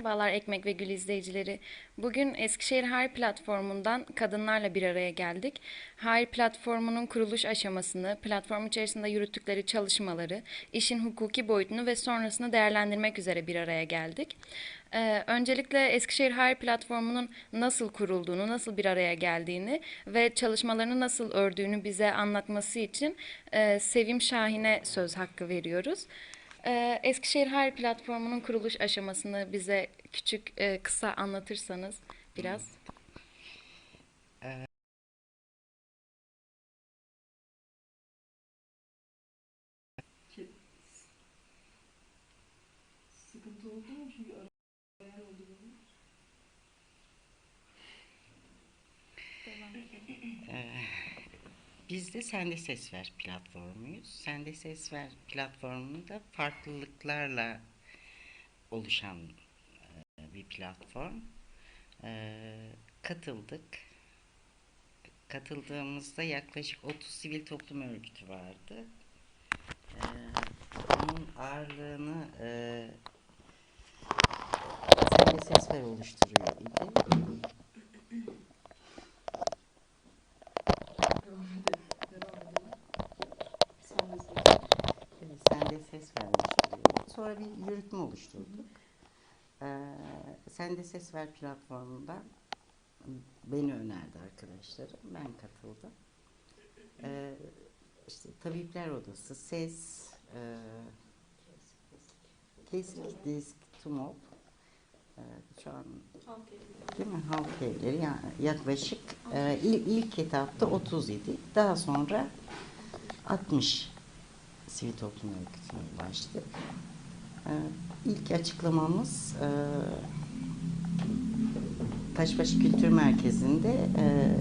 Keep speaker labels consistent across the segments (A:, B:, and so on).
A: Merhabalar Ekmek ve Gül izleyicileri. Bugün Eskişehir Hayır platformundan kadınlarla bir araya geldik. Hayır platformunun kuruluş aşamasını, platform içerisinde yürüttükleri çalışmaları, işin hukuki boyutunu ve sonrasını değerlendirmek üzere bir araya geldik. Ee, öncelikle Eskişehir Hayır platformunun nasıl kurulduğunu, nasıl bir araya geldiğini ve çalışmalarını nasıl ördüğünü bize anlatması için e, Sevim Şahin'e söz hakkı veriyoruz. Ee, Eskişehir Hayır Platformu'nun kuruluş aşamasını bize küçük, e, kısa anlatırsanız biraz.
B: Sıkıntı oldu mu? Çünkü araya oldu benim.
C: Biz de Sende Ses Ver platformuyuz. Sende Ses Ver platformunda farklılıklarla oluşan e, bir platform. E, Katıldık. Katıldığımızda yaklaşık 30 sivil toplum örgütü vardı. E, Onun ağırlığını Sende Ses Ver oluşturuyor.
B: Devam edelim. Devam edelim. Sen de söyle.
C: De ses vermiş oluyor. Sonra bir yürütme oluşturduk. Ee, sen de ses ver platformunda beni önerdi arkadaşlarım. Ben katıldım. Ee, işte Tabipler Odası, Ses, e, Kesik, Disk, TUMOP, e, şu an Değil mi? Halk evleri yani yaklaşık e, ilk, ilk etapta 30 idi. Daha sonra 60 sivil toplum örgütüne ulaştık. E, ilk açıklamamız e, Taşbaşı Kültür Merkezi'nde e,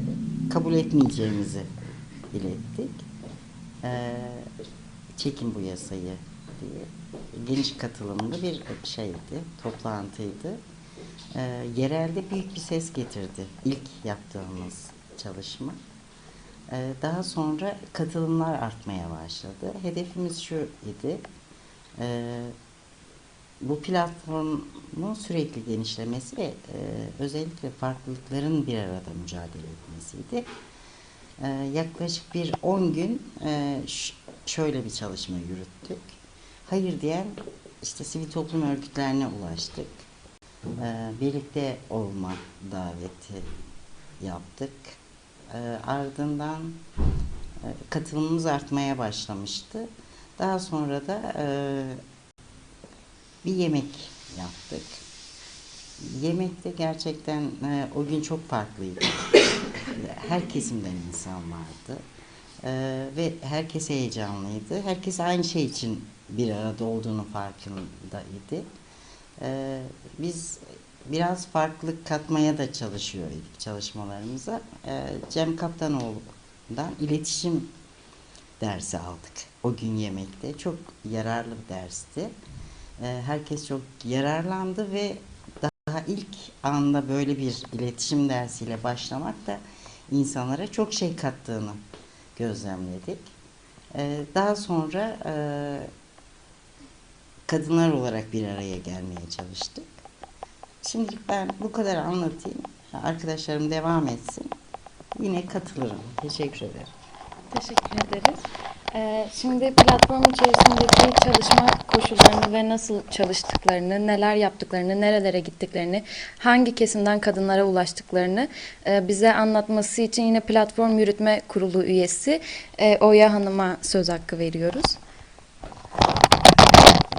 C: kabul etmeyeceğimizi ilettik. E, çekin bu yasayı diye geniş katılımlı bir şeydi, toplantıydı. E, yerelde büyük bir ses getirdi ilk yaptığımız çalışma. Ee, Daha sonra katılımlar artmaya başladı. Hedefimiz şu idi. ee, Bu platformun sürekli genişlemesi ve e, özellikle farklılıkların bir arada mücadele etmesiydi. Ee, Yaklaşık bir 10 gün e, şöyle bir çalışma yürüttük. Hayır diyen işte sivil toplum örgütlerine ulaştık. Birlikte olma daveti yaptık. Ee, ardından e, katılımımız artmaya başlamıştı. Daha sonra da e, bir yemek yaptık. Yemekte gerçekten e, o gün çok farklıydı. Her kesimden insan vardı. E, ve herkes heyecanlıydı. Herkes aynı şey için bir arada olduğunu farkındaydı. E, biz biraz farklılık katmaya da çalışıyor çalışmalarımıza. E, Cem Kaptanoğlu'ndan iletişim dersi aldık. O gün yemekte. Çok yararlı bir dersti. E, herkes çok yararlandı ve daha ilk anda böyle bir iletişim dersiyle başlamak da insanlara çok şey kattığını gözlemledik. E, daha sonra e, kadınlar olarak bir araya gelmeye çalıştık. Şimdilik ben bu kadar anlatayım. Arkadaşlarım devam etsin. Yine katılırım. Teşekkür ederim.
A: Teşekkür ederiz. Ee, şimdi platform içerisindeki çalışma koşullarını ve nasıl çalıştıklarını, neler yaptıklarını, nerelere gittiklerini, hangi kesimden kadınlara ulaştıklarını e, bize anlatması için yine platform yürütme kurulu üyesi e, Oya Hanım'a söz hakkı veriyoruz.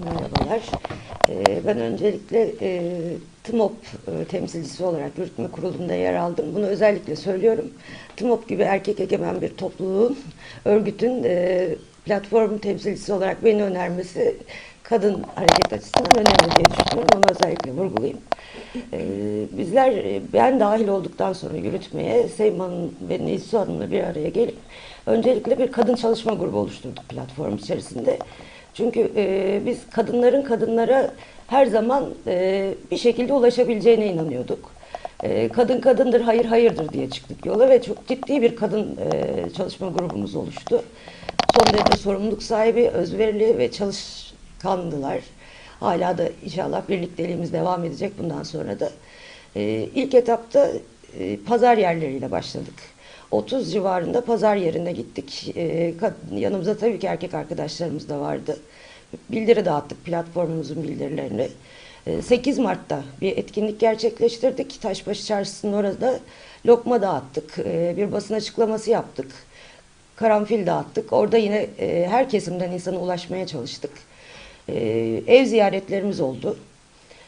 D: Merhabalar. Ee, Ben öncelikle e, TMOP e, temsilcisi olarak yürütme kurulunda yer aldım. Bunu özellikle söylüyorum. TMOP gibi erkek egemen bir topluluğun, örgütün e, platform temsilcisi olarak beni önermesi kadın hareket açısından önemli diye düşünüyorum. Onu özellikle vurgulayayım. Ee, Bizler, e, ben dahil olduktan sonra yürütmeye Seyman ve Nilsu Hanım'la bir araya gelip öncelikle bir kadın çalışma grubu oluşturduk platform içerisinde. Çünkü e, biz kadınların kadınlara her zaman e, bir şekilde ulaşabileceğine inanıyorduk. E, kadın kadındır, hayır hayırdır diye çıktık yola ve çok ciddi bir kadın e, çalışma grubumuz oluştu. Son derece sorumluluk sahibi, özverili ve çalışkandılar. Hala da inşallah birlikteliğimiz devam edecek bundan sonra da. E, ilk etapta e, pazar yerleriyle başladık. 30 civarında pazar yerine gittik. E, kad- yanımızda tabii ki erkek arkadaşlarımız da vardı. Bildiri dağıttık platformumuzun bildirilerini. E, 8 Mart'ta bir etkinlik gerçekleştirdik. Taşbaşı Çarşısı'nın orada lokma dağıttık. E, bir basın açıklaması yaptık. Karanfil dağıttık. Orada yine e, her kesimden insana ulaşmaya çalıştık. Ev ziyaretlerimiz oldu.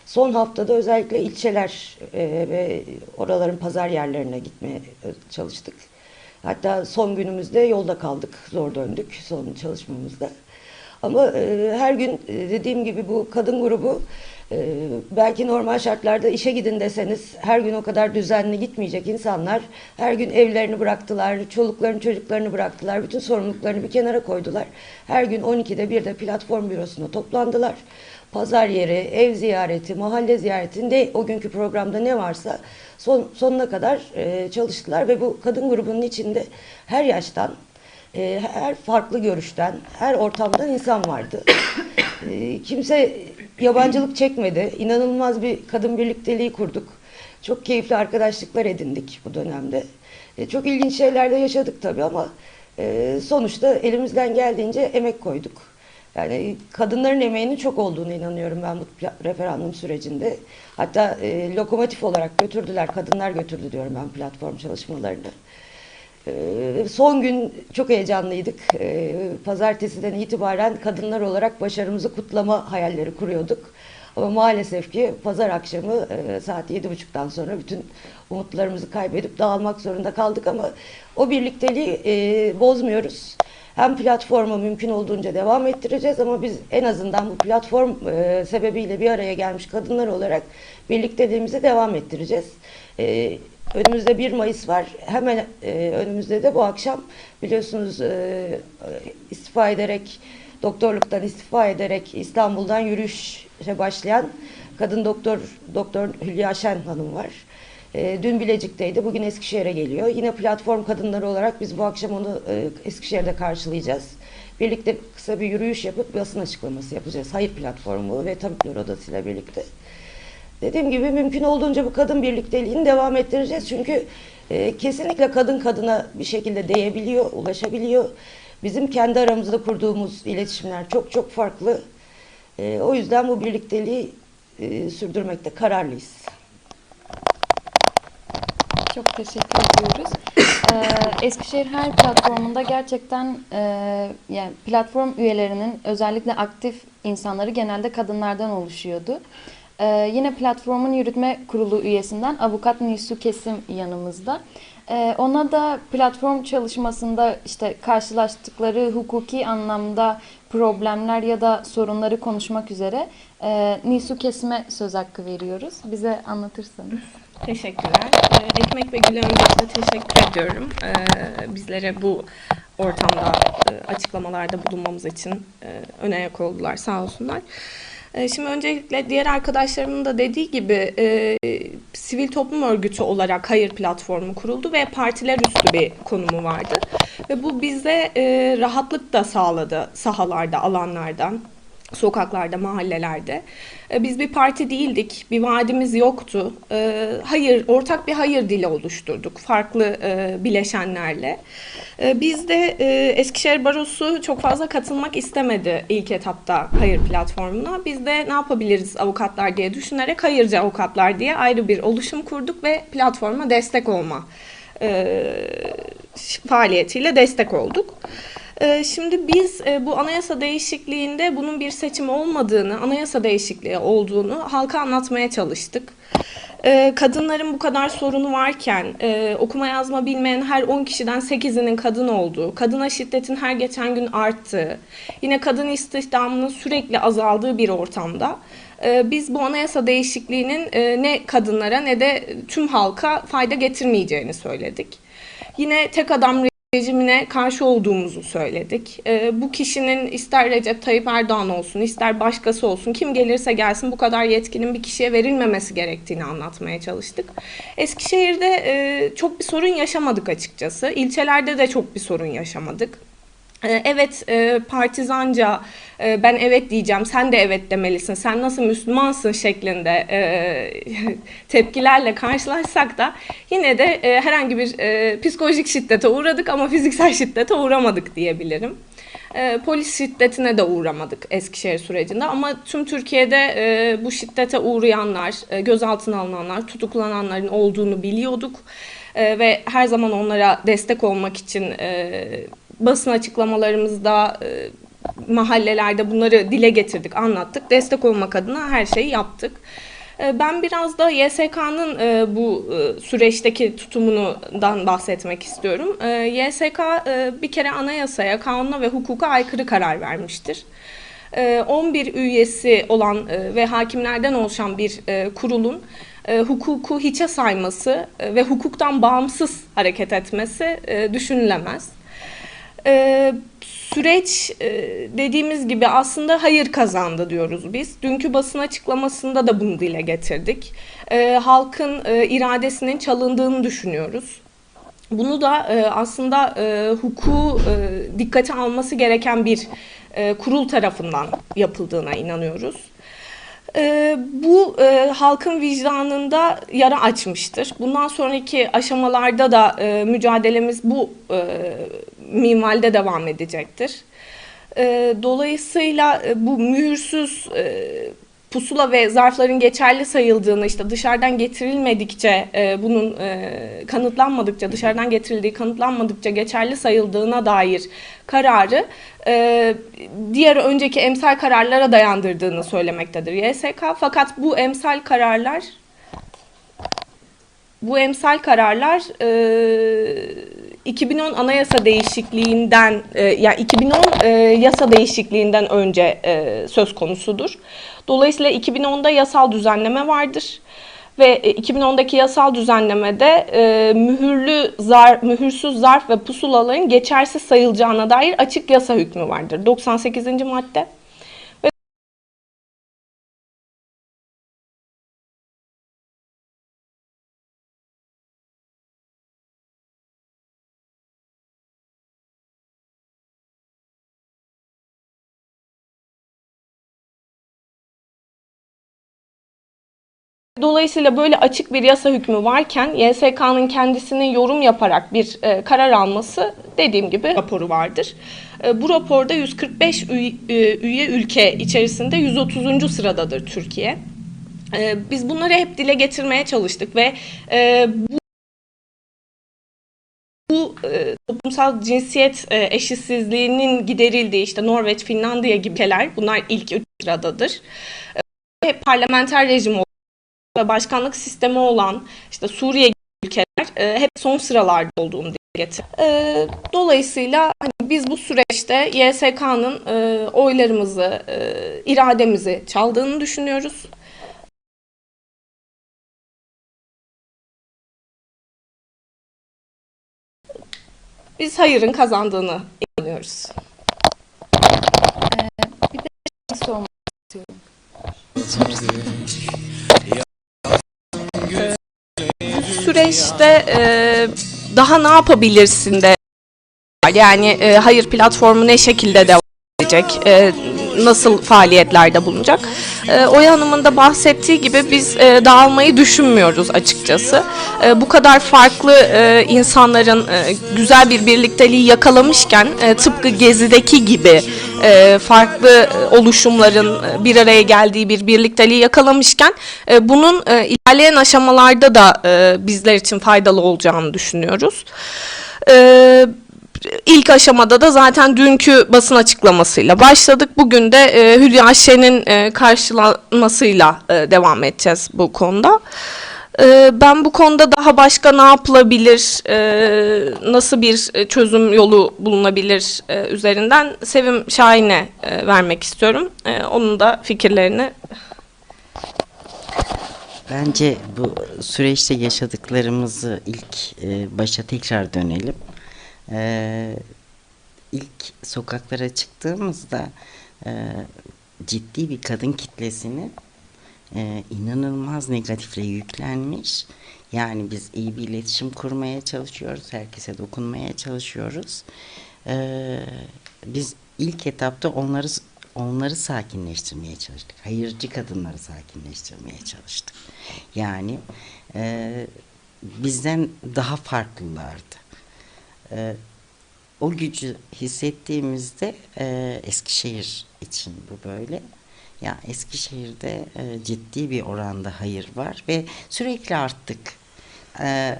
D: Son haftada özellikle ilçeler e, ve oraların pazar yerlerine gitmeye çalıştık. Hatta son günümüzde yolda kaldık, zor döndük son çalışmamızda. Ama e, her gün e, dediğim gibi bu kadın grubu e, belki normal şartlarda işe gidin deseniz her gün o kadar düzenli gitmeyecek insanlar her gün evlerini bıraktılar, çoluklarını çocuklarını bıraktılar, bütün sorumluluklarını bir kenara koydular. Her gün 12'de bir de platform bürosuna toplandılar. Pazar yeri, ev ziyareti, mahalle ziyaretinde o günkü programda ne varsa son, sonuna kadar e, çalıştılar ve bu kadın grubunun içinde her yaştan e, her farklı görüşten, her ortamdan insan vardı. E, kimse yabancılık çekmedi. İnanılmaz bir kadın birlikteliği kurduk. Çok keyifli arkadaşlıklar edindik bu dönemde. E, çok ilginç şeyler de yaşadık tabii ama e, sonuçta elimizden geldiğince emek koyduk. Yani kadınların emeğinin çok olduğunu inanıyorum ben bu referandum sürecinde. Hatta e, lokomotif olarak götürdüler, kadınlar götürdü diyorum ben platform çalışmalarını. Ee, Son gün çok heyecanlıydık. Ee, Pazartesiden itibaren kadınlar olarak başarımızı kutlama hayalleri kuruyorduk. Ama maalesef ki pazar akşamı e, saat yedi buçuktan sonra bütün umutlarımızı kaybedip dağılmak zorunda kaldık ama o birlikteliği e, bozmuyoruz. Hem platformu mümkün olduğunca devam ettireceğiz ama biz en azından bu platform e, sebebiyle bir araya gelmiş kadınlar olarak birlikteliğimizi devam ettireceğiz. E, Önümüzde 1 Mayıs var. Hemen e, önümüzde de bu akşam biliyorsunuz e, istifa ederek, doktorluktan istifa ederek İstanbul'dan yürüyüşe başlayan kadın doktor doktor Hülya Şen Hanım var. E, dün Bilecik'teydi, bugün Eskişehir'e geliyor. Yine platform kadınları olarak biz bu akşam onu e, Eskişehir'de karşılayacağız. Birlikte kısa bir yürüyüş yapıp basın açıklaması yapacağız. Hayır platformu ve Tabipler Odası birlikte. Dediğim gibi mümkün olduğunca bu kadın birlikteliğini devam ettireceğiz. Çünkü e, kesinlikle kadın kadına bir şekilde değebiliyor, ulaşabiliyor. Bizim kendi aramızda kurduğumuz iletişimler çok çok farklı. E, o yüzden bu birlikteliği sürdürmekte kararlıyız.
A: Çok teşekkür ediyoruz. Ee, Eskişehir Her platformunda gerçekten e, yani platform üyelerinin özellikle aktif insanları genelde kadınlardan oluşuyordu. Ee, yine platformun yürütme kurulu üyesinden avukat Nisu Kesim yanımızda. Ee, ona da platform çalışmasında işte karşılaştıkları hukuki anlamda problemler ya da sorunları konuşmak üzere e, Nisu Kesim'e söz hakkı veriyoruz. Bize anlatırsanız.
B: Teşekkürler. Ee, Ekmek ve Gül'e öncelikle teşekkür ediyorum. Ee, Bizlere bu ortamda e, açıklamalarda bulunmamız için e, ön ayak oldular sağ olsunlar. Ee, Şimdi öncelikle diğer arkadaşlarımın da dediği gibi e, sivil toplum örgütü olarak Hayır platformu kuruldu ve partiler üstü bir konumu vardı. Ve bu bize e, rahatlık da sağladı sahalarda, alanlarda sokaklarda, mahallelerde. E, Biz bir parti değildik, bir vaadimiz yoktu. E, Hayır, ortak bir hayır dili oluşturduk farklı e, bileşenlerle. Biz de Eskişehir Barosu çok fazla katılmak istemedi ilk etapta hayır platformuna. Biz de ne yapabiliriz avukatlar diye düşünerek hayırcı avukatlar diye ayrı bir oluşum kurduk ve platforma destek olma faaliyetiyle destek olduk. Ee, Şimdi biz e, bu anayasa değişikliğinde bunun bir seçim olmadığını, anayasa değişikliği olduğunu halka anlatmaya çalıştık. Ee, Kadınların bu kadar sorunu varken, e, okuma yazma bilmeyen her 10 kişiden 8'inin kadın olduğu, kadına şiddetin her geçen gün arttığı, yine kadın istihdamının sürekli azaldığı bir ortamda e, biz bu anayasa değişikliğinin ne kadınlara ne de tüm halka fayda getirmeyeceğini söyledik. Yine tek adam rejimine karşı olduğumuzu söyledik. Ee, bu kişinin ister Recep Tayyip Erdoğan olsun, ister başkası olsun, kim gelirse gelsin bu kadar yetkinin bir kişiye verilmemesi gerektiğini anlatmaya çalıştık. Eskişehir'de e, çok bir sorun yaşamadık açıkçası. İlçelerde de çok bir sorun yaşamadık. E, evet e, partizanca e, ben evet diyeceğim sen de evet demelisin sen nasıl Müslümansın şeklinde e, tepkilerle karşılaşsak da yine de herhangi bir psikolojik şiddete uğradık ama fiziksel şiddete uğramadık diyebilirim. Polis şiddetine de uğramadık Eskişehir sürecinde ama tüm Türkiye'de bu şiddete uğrayanlar, gözaltına alınanlar, tutuklananların olduğunu biliyorduk ve her zaman onlara destek olmak için e, basın açıklamalarımızda, e, mahallelerde bunları dile getirdik, anlattık. Destek olmak adına her şeyi yaptık. E, Ben biraz da YSK'nın e, bu süreçteki tutumundan bahsetmek istiyorum. YSK bir kere anayasaya, kanuna ve hukuka aykırı karar vermiştir. E, 11 üyesi olan ve hakimlerden oluşan bir kurulun hukuku hiçe sayması ve hukuktan bağımsız hareket etmesi düşünülemez. Ee, süreç e, dediğimiz gibi aslında hayır kazandı diyoruz biz. Dünkü basın açıklamasında da bunu dile getirdik. Ee, halkın e, iradesinin çalındığını düşünüyoruz. Bunu da e, aslında e, hukuku e, dikkate alması gereken bir e, kurul tarafından yapıldığına inanıyoruz. E, bu e, halkın vicdanında yara açmıştır. Bundan sonraki aşamalarda da e, mücadelemiz bu e, minvalde devam edecektir. E, dolayısıyla e, bu mühürsüz e, pusula ve zarfların geçerli sayıldığını işte dışarıdan getirilmedikçe e, bunun e, kanıtlanmadıkça dışarıdan getirildiği kanıtlanmadıkça geçerli sayıldığına dair kararı e, diğer önceki emsal kararlara dayandırdığını söylemektedir YSK. Fakat bu emsal kararlar bu emsal kararlar e, 2010 anayasa değişikliğinden e, yani 2010 e, yasa değişikliğinden önce e, söz konusudur. Dolayısıyla 2010'da yasal düzenleme vardır ve e, 2010'daki yasal düzenlemede e, mühürlü zar, mühürsüz zarf ve pusulaların geçersiz sayılacağına dair açık yasa hükmü vardır. 98. madde. Dolayısıyla böyle açık bir yasa hükmü varken YSK'nın kendisinin yorum yaparak bir e, karar alması dediğim gibi raporu vardır. E, bu raporda 145 üye, e, üye ülke içerisinde 130. sıradadır Türkiye. E, biz bunları hep dile getirmeye çalıştık ve e, bu bu e, toplumsal cinsiyet e, eşitsizliğinin giderildiği işte Norveç, Finlandiya gibi ülkeler bunlar ilk üç sıradadır. E, hep parlamenter rejim ve başkanlık sistemi olan işte Suriye gibi ülkeler e, hep son sıralarda olduğunu dile getir. E, dolayısıyla hani biz bu süreçte YSK'nın e, oylarımızı, e, irademizi çaldığını düşünüyoruz. Biz hayırın kazandığını inanıyoruz.
A: Bir de şey sormak istiyorum.
B: Süreçte e, daha ne yapabilirsin de yani e, hayır platformu ne şekilde devam edecek, e, nasıl faaliyetlerde bulunacak. E, Oya Hanım'ın da bahsettiği gibi biz e, dağılmayı düşünmüyoruz açıkçası. E, bu kadar farklı e, insanların e, güzel bir birlikteliği yakalamışken e, tıpkı Gezi'deki gibi e, farklı e, oluşumların e, bir araya geldiği bir birlikteliği yakalamışken e, bunun e, ilerleyen aşamalarda da e, bizler için faydalı olacağını düşünüyoruz. E, ilk aşamada da zaten dünkü basın açıklamasıyla başladık. Bugün de e, Hülya Şen'in e, karşılanmasıyla e, devam edeceğiz bu konuda. E, ben bu konuda daha başka ne yapılabilir, e, nasıl bir e, çözüm yolu bulunabilir e, üzerinden Sevim Şahin'e e, vermek istiyorum. E, onun da fikirlerini
C: Bence bu süreçte yaşadıklarımızı ilk e, başa tekrar dönelim. E, ilk sokaklara çıktığımızda e, ciddi bir kadın kitlesini e, inanılmaz negatifle yüklenmiş. Yani biz iyi bir iletişim kurmaya çalışıyoruz. Herkese dokunmaya çalışıyoruz. E, biz ilk etapta onları onları sakinleştirmeye çalıştık. Hayırcı kadınları sakinleştirmeye çalıştık. Yani e, bizden daha farklılardı. E, o gücü hissettiğimizde e, Eskişehir için bu böyle. Ya Eskişehir'de e, ciddi bir oranda hayır var ve sürekli arttık. E,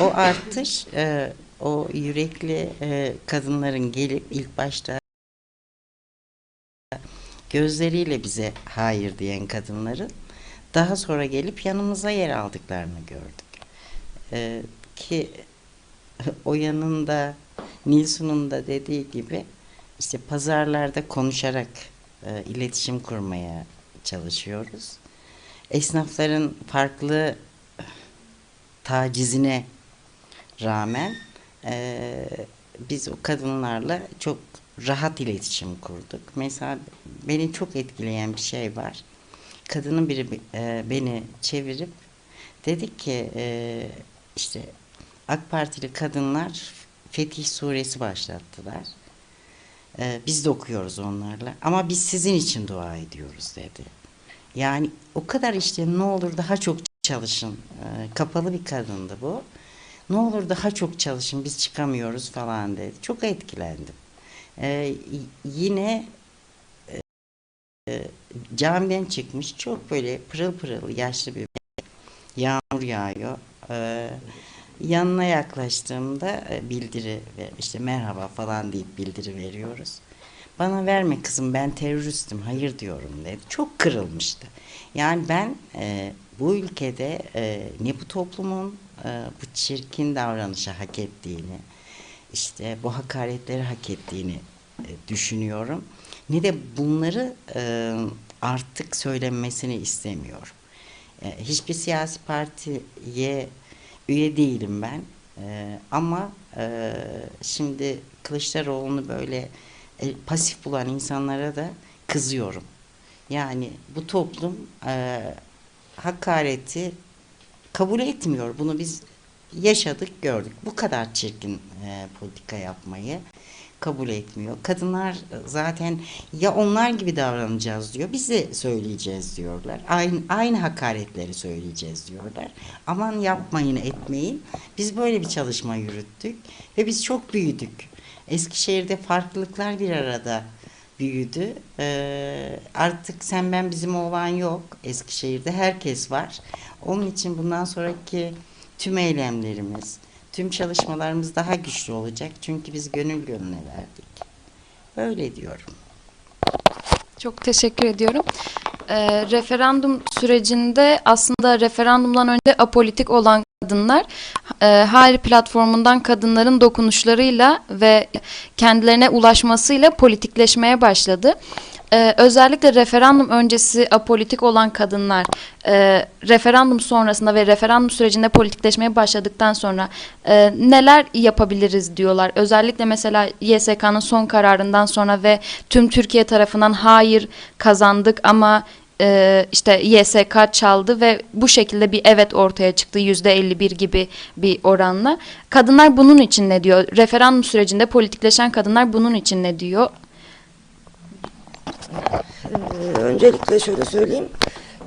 C: o artış, e, o yürekli e, kadınların gelip ilk başta gözleriyle bize hayır diyen kadınların daha sonra gelip yanımıza yer aldıklarını gördük. E, ki o yanında Nilsun'un da dediği gibi işte pazarlarda konuşarak e, iletişim kurmaya çalışıyoruz. Esnafların farklı tacizine rağmen e, biz o kadınlarla çok rahat iletişim kurduk. Mesela beni çok etkileyen bir şey var. Kadının biri e, beni çevirip dedi ki e, işte AK Partili kadınlar Fetih Suresi başlattılar. Ee, biz de okuyoruz onlarla. Ama biz sizin için dua ediyoruz dedi. Yani o kadar işte ne olur daha çok çalışın. Ee, kapalı bir kadındı bu. Ne olur daha çok çalışın biz çıkamıyoruz falan dedi. Çok etkilendim. Ee, y- yine e, camiden çıkmış çok böyle pırıl pırıl yaşlı bir yağmur yağıyor. Ee, yanına yaklaştığımda e, bildiri ve işte merhaba falan deyip bildiri veriyoruz. Bana verme kızım ben teröristim hayır diyorum dedi. Çok kırılmıştı. Yani ben e, bu ülkede e, ne bu toplumun e, bu çirkin davranışı hak ettiğini, işte bu hakaretleri hak ettiğini e, düşünüyorum. Ne de bunları e, artık söylenmesini istemiyorum. E, hiçbir siyasi partiye üye değilim ben. E, ama e, şimdi Kılıçdaroğlu'nu böyle e, pasif bulan insanlara da kızıyorum. Yani bu toplum e, hakareti kabul etmiyor. Bunu biz yaşadık, gördük. Bu kadar çirkin e, politika yapmayı kabul etmiyor. Kadınlar zaten ya onlar gibi davranacağız diyor. Biz de söyleyeceğiz diyorlar. Aynı aynı hakaretleri söyleyeceğiz diyorlar. Aman yapmayın, etmeyin. Biz böyle bir çalışma yürüttük ve biz çok büyüdük. Eskişehir'de farklılıklar bir arada büyüdü. Ee, artık sen ben bizim olan yok. Eskişehir'de herkes var. Onun için bundan sonraki tüm eylemlerimiz, tüm çalışmalarımız daha güçlü olacak. Çünkü biz gönül gönüle verdik. Böyle diyorum.
A: Çok teşekkür ediyorum. Ee, referandum sürecinde aslında referandumdan önce apolitik olan kadınlar e, Hayri platformundan kadınların dokunuşlarıyla ve kendilerine ulaşmasıyla politikleşmeye başladı. Ee, özellikle referandum öncesi apolitik olan kadınlar e, referandum sonrasında ve referandum sürecinde politikleşmeye başladıktan sonra e, neler yapabiliriz diyorlar. Özellikle mesela YSK'nın son kararından sonra ve tüm Türkiye tarafından hayır kazandık ama e, işte YSK çaldı ve bu şekilde bir evet ortaya çıktı yüzde 51 gibi bir oranla. Kadınlar bunun için ne diyor? Referandum sürecinde politikleşen kadınlar bunun için ne diyor?
D: Ee, Öncelikle şöyle söyleyeyim.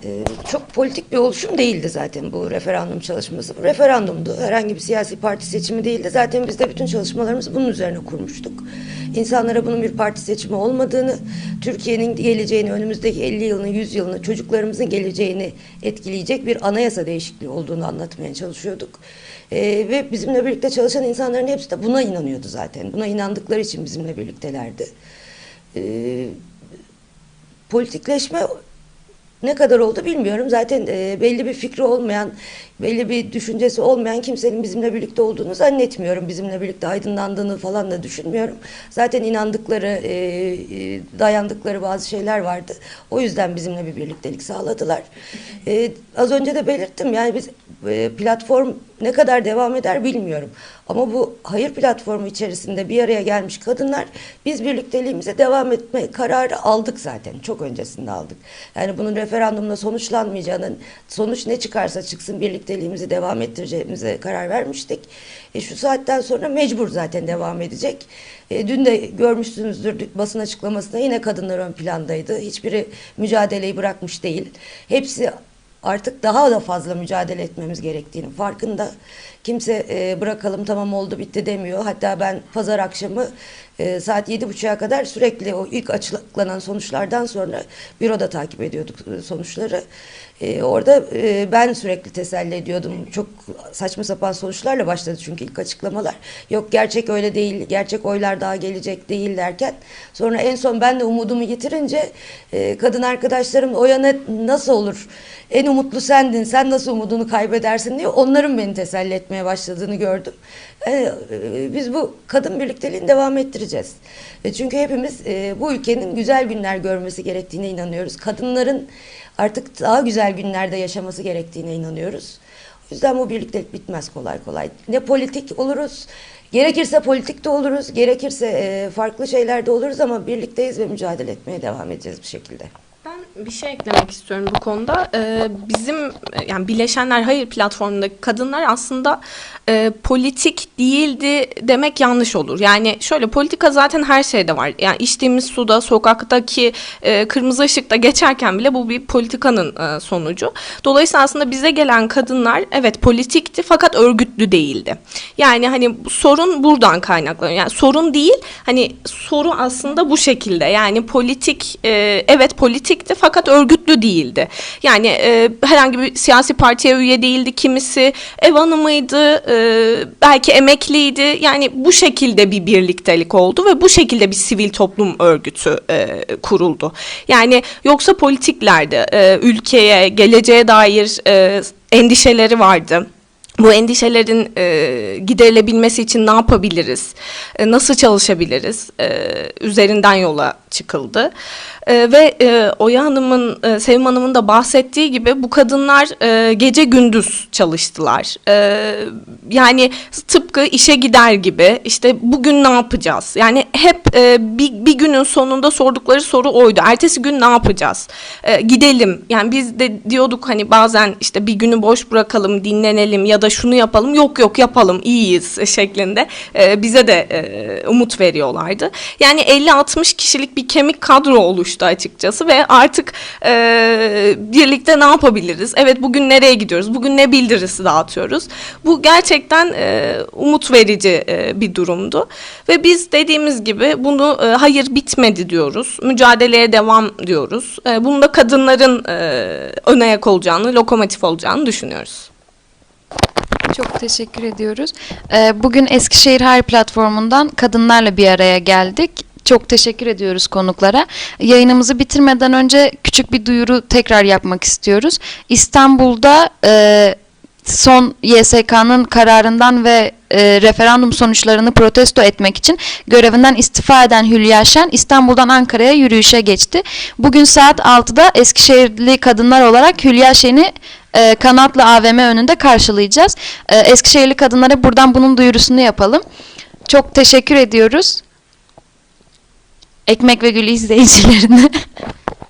D: Ee, Çok politik bir oluşum değildi zaten bu referandum çalışması. Bu referandumdu. Herhangi bir siyasi parti seçimi değildi. Zaten biz de bütün çalışmalarımızı bunun üzerine kurmuştuk. İnsanlara bunun bir parti seçimi olmadığını, Türkiye'nin geleceğini, önümüzdeki 50 yılını, 100 yılını, çocuklarımızın geleceğini etkileyecek bir anayasa değişikliği olduğunu anlatmaya çalışıyorduk. Ee, ve bizimle birlikte çalışan insanların hepsi de buna inanıyordu zaten. Buna inandıkları için bizimle birliktelerdi. Ee, politikleşme ne kadar oldu bilmiyorum. Zaten e, belli bir fikri olmayan, belli bir düşüncesi olmayan kimsenin bizimle birlikte olduğunu zannetmiyorum. Bizimle birlikte aydınlandığını falan da düşünmüyorum. Zaten inandıkları, e, e, dayandıkları bazı şeyler vardı. O yüzden bizimle bir birliktelik sağladılar. E, az önce de belirttim yani biz e, platform ne kadar devam eder bilmiyorum. Ama bu hayır platformu içerisinde bir araya gelmiş kadınlar biz birlikteliğimize devam etme kararı aldık zaten. Çok öncesinde aldık. Yani bunun referandumla sonuçlanmayacağının sonuç ne çıkarsa çıksın birlikteliğimizi devam ettireceğimize karar vermiştik. E, şu saatten sonra mecbur zaten devam edecek. E, dün de görmüşsünüzdür basın açıklamasında yine kadınlar ön plandaydı. Hiçbiri mücadeleyi bırakmış değil. Hepsi artık daha da fazla mücadele etmemiz gerektiğini farkında. Kimse e, bırakalım tamam oldu bitti demiyor. Hatta ben pazar akşamı e, saat yedi buçuğa kadar sürekli o ilk açıklanan sonuçlardan sonra büroda takip ediyorduk e, sonuçları. E, orada e, ben sürekli teselli ediyordum. Çok saçma sapan sonuçlarla başladı çünkü ilk açıklamalar. Yok gerçek öyle değil, gerçek oylar daha gelecek değil derken sonra en son ben de umudumu yitirince e, kadın arkadaşlarım o yana nasıl olur? En umutlu sendin, sen nasıl umudunu kaybedersin diye onların beni teselli etmeye başladığını gördüm. E, e, biz bu kadın birlikteliğini devam ettireceğiz. E, çünkü hepimiz e, bu ülkenin güzel günler görmesi gerektiğine inanıyoruz. Kadınların artık daha güzel günlerde yaşaması gerektiğine inanıyoruz. O yüzden bu birliktelik bitmez kolay kolay. Ne politik oluruz, gerekirse politik de oluruz, gerekirse farklı şeylerde oluruz ama birlikteyiz ve mücadele etmeye devam edeceğiz bir şekilde.
B: Bir şey eklemek istiyorum bu konuda. Ee, bizim yani Bileşenler Hayır platformundaki kadınlar aslında e, politik değildi demek yanlış olur. Yani şöyle politika zaten her şeyde var. Yani içtiğimiz suda, sokaktaki e, kırmızı ışıkta geçerken bile bu bir politikanın e, sonucu. Dolayısıyla aslında bize gelen kadınlar evet politikti fakat örgütlü değildi. Yani hani sorun buradan kaynaklanıyor. Yani sorun değil hani soru aslında bu şekilde. Yani politik e, evet politikti fakat örgütlü değildi. Yani e, herhangi bir siyasi partiye üye değildi. Kimisi ev hanımıydı, e, belki emekliydi. Yani bu şekilde bir birliktelik oldu ve bu şekilde bir sivil toplum örgütü e, kuruldu. Yani yoksa politiklerde e, ülkeye, geleceğe dair e, endişeleri vardı. Bu endişelerin e, giderilebilmesi için ne yapabiliriz, e, nasıl çalışabiliriz e, üzerinden yola çıkıldı. E, ve e, Oya Hanım'ın, e, Sevim Hanım'ın da bahsettiği gibi bu kadınlar e, gece gündüz çalıştılar. E, yani tıpkı işe gider gibi işte bugün ne yapacağız? Yani hep e, bir, bir günün sonunda sordukları soru oydu. Ertesi gün ne yapacağız? E, gidelim. Yani biz de diyorduk hani bazen işte bir günü boş bırakalım, dinlenelim ya da şunu yapalım. Yok yok yapalım, iyiyiz şeklinde e, bize de e, umut veriyorlardı. Yani 50-60 kişilik bir kemik kadro oluştu açıkçası ve artık e, birlikte ne yapabiliriz? Evet bugün nereye gidiyoruz? Bugün ne bildirisi dağıtıyoruz? Bu gerçekten e, umut verici e, bir durumdu. Ve biz dediğimiz gibi bunu e, hayır bitmedi diyoruz. Mücadeleye devam diyoruz. E, bunun da kadınların e, ön ayak olacağını, lokomotif olacağını düşünüyoruz.
A: Çok teşekkür ediyoruz. Ee, Bugün Eskişehir Hayır platformundan kadınlarla bir araya geldik. Çok teşekkür ediyoruz konuklara. Yayınımızı bitirmeden önce küçük bir duyuru tekrar yapmak istiyoruz. İstanbul'da e, son YSK'nın kararından ve e, referandum sonuçlarını protesto etmek için görevinden istifa eden Hülya Şen İstanbul'dan Ankara'ya yürüyüşe geçti. Bugün saat 6'da Eskişehirli kadınlar olarak Hülya Şen'i e, Kanatlı AVM önünde karşılayacağız. E, Eskişehirli kadınlara buradan bunun duyurusunu yapalım. Çok teşekkür ediyoruz. Ekmek ve Gül izleyicilerine.